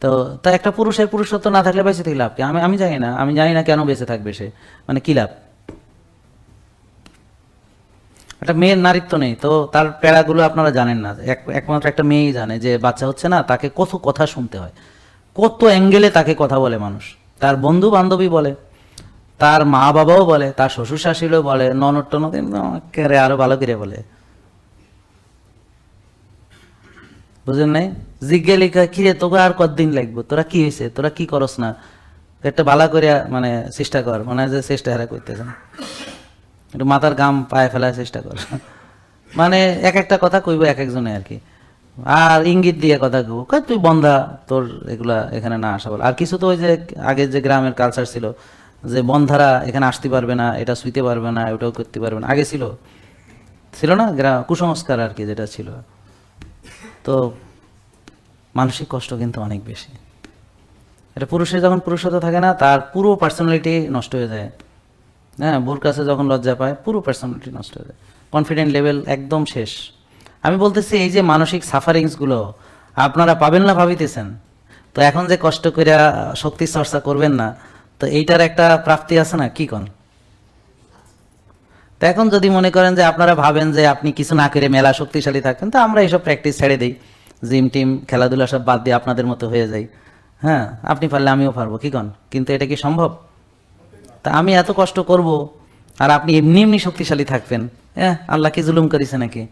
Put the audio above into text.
তো, তা একটা পুরুষের পুরুষত্ব না থাকলে বেঁচে থেকে লাভ কি? আমি আমি জানি না, আমি জানি না কেন বেঁচে থাকবে সে। মানে কি লাভ? একটা মেয়ের নারীত্ব নেই, তো তার প্যাড়াগুলো আপনারা জানেন না। এক- একমাত্র একটা মেয়েই জানে যে বাচ্চা হচ্ছে না, তাকে কত কথা শুনতে হয়। কত অ্যাঙ্গেলে তাকে কথা বলে মানুষ। তার বন্ধু বান্ধবী বলে, তার মা বাবাও বলে, তার শ্বশুর শাশুড়িও বলে ননদ টনদ আরও ভালো করে বলে। বুঝলেন নাই? জিজ্ঞে লেখা, কিরে, তোকে আর কতদিন লাগবে? তোরা কি হয়েছে তোরা কি করস না? একটা বালা করিয়া মানে চেষ্টা কর। মনে যে চেষ্টা হারা করতেছে না একটু মাথার গাম পায়ে ফেলার চেষ্টা কর। মানে এক একটা কথা কইব এক একজনে আর কি। আর ইঙ্গিত দিয়ে কথা কইব। কই তুই বন্ধা, তোর এগুলা এখানে না আসা বল। আর কিছু তো ওই যে, আগে যে গ্রামের কালচার ছিল, যে বন্ধারা এখানে আসতে পারবে না, এটা শুইতে পারবে না, ওটাও করতে পারবে না। আগে ছিল। ছিল না? গ্রাম কুসংস্কার আর কি যেটা ছিল। তো মানসিক কষ্ট কিন্তু অনেক বেশি। এটা পুরুষের যখন পুরুষত্ব থাকে না, তার পুরো পার্সোনালিটি নষ্ট হয়ে যায়। হ্যাঁ বোর কাছে যখন লজ্জা পায়, পুরো পার্সোনালিটি নষ্ট হয়ে যায়। কনফিডেন্ট লেভেল একদম শেষ। আমি বলতেছি, এই যে মানসিক সাফারিংসগুলো আপনারা পাবেন না ভাবিতেছেন। তো এখন যে কষ্ট করে শক্তি চর্চা করবেন না, তো এইটার একটা প্রাপ্তি আছে না, কি কন? তো এখন যদি মনে করেন যে আপনারা ভাবেন যে আপনি কিছু না করে মেলা শক্তিশালী থাকেন, তো আমরা এইসব প্র্যাকটিস ছেড়ে দিই। জিম টিম খেলাধুলা সব বাদ দিয়ে আপনাদের মতো হয়ে যাই। হ্যাঁ আপনি পারলে আমিও পারব, কি কন? কিন্তু এটা কি সম্ভব? তা আমি এত কষ্ট করব, আর আপনি এমনি এমনি শক্তিশালী থাকবেন। হ্যাঁ আল্লাহ কি জুলুম করেছে নাকি?